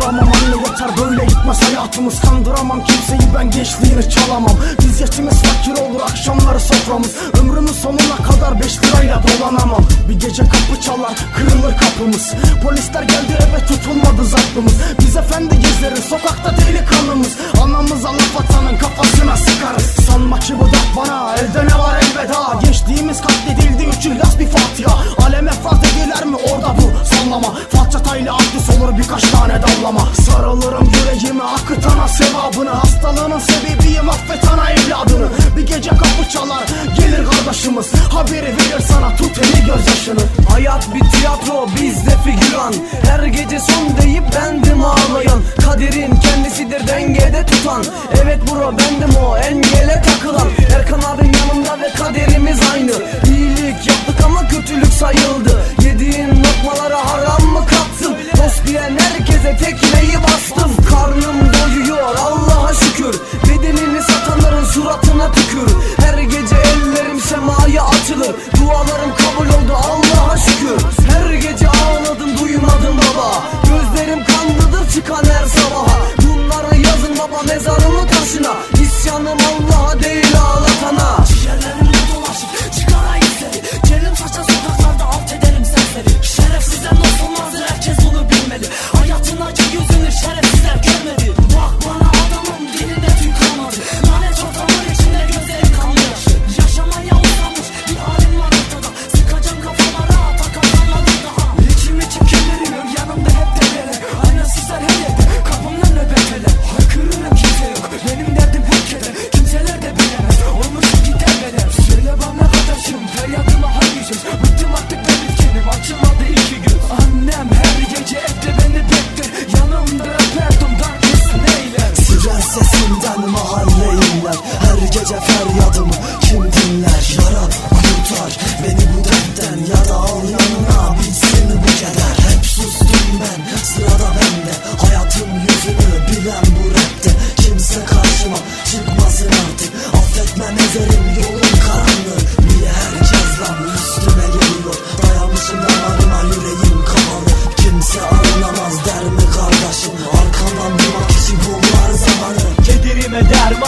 Duramam anne yeter böyle gitmez hayatımız Kandıramam kimseyi ben gençliğini çalamam. Biz yaşımız fakir olur akşamları soframız. Ömrümün sonuna kadar beş lirayla dolanamam. Bir gece kapı çalar kırılır kapımız. Polisler geldi eve tutulmadı zaklımız Biz efendi gezeriz sokakta delikanlımız. Anamıza laf atanın kafasına sıkarız. Sanma ki bu dert bana elde ne var elveda. Gençliğimiz dallama Sarılırım yüreğime akıtana sevabını Hastalığının sebebiyim affet ana evladını. Bir gece kapı çalar gelir kardeşimiz. Haberi verir sana tut eli gözyaşını. Hayat bir tiyatro bizde figüran. Her gece son deyip bendim ağlayan Kaderin kendisidir dengede tutan. Evet bro bendim o engele takılan. Erkan abim yanımda ve kaderimiz aynı. İyilik yaptık ama kötülük sayıldı. Yediğin lokmalara haram mı kattın Dost diyen herkese tekmeyi bastım Karnım doyuyor Allah'a şükür. Bedenini satanların suratına tükür. Her gece ellerim semaya açılır Dualarım kabul oldu Allah'a şükür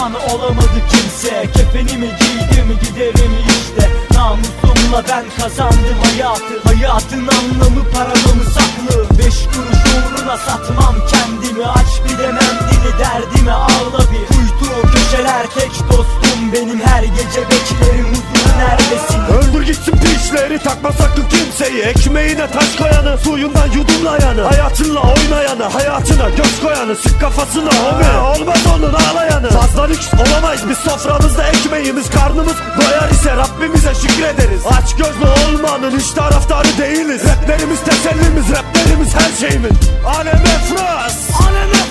Derman olamadı kimse. Kefenimi giydim giderim işte? Namusumla ben kazandım hayatı. Hayatın anlamı parada mı saklı? Beş kuruş uğruna satmam kendimi. Aç bir demem dili derdime ağla bir. Kuytu köşeler tek dostum benim. Her gece beklerim huzur neredesin? Öldür gitsin piçleri takma sakın kimseyi. Ekmeğine taş koyanı suyundan yudumlayanı. Hayatınla oynayanı hayatına göz koyanı Sık kafasına homi olmaz onun ağlayanı. Fazla lüks olamayız biz soframızda ekmeğimiz Karnımız doyar ise Rabbimize şükrederiz. Aç gözlü olmanın hiç taraftarı değiliz. Raplerimiz tesellimiz raplerimiz her şeyimiz. Alem Efras Alem Efras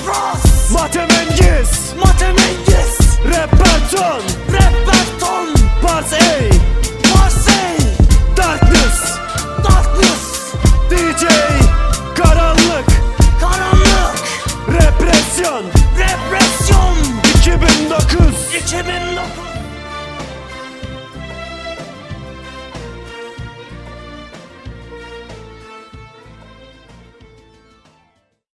2009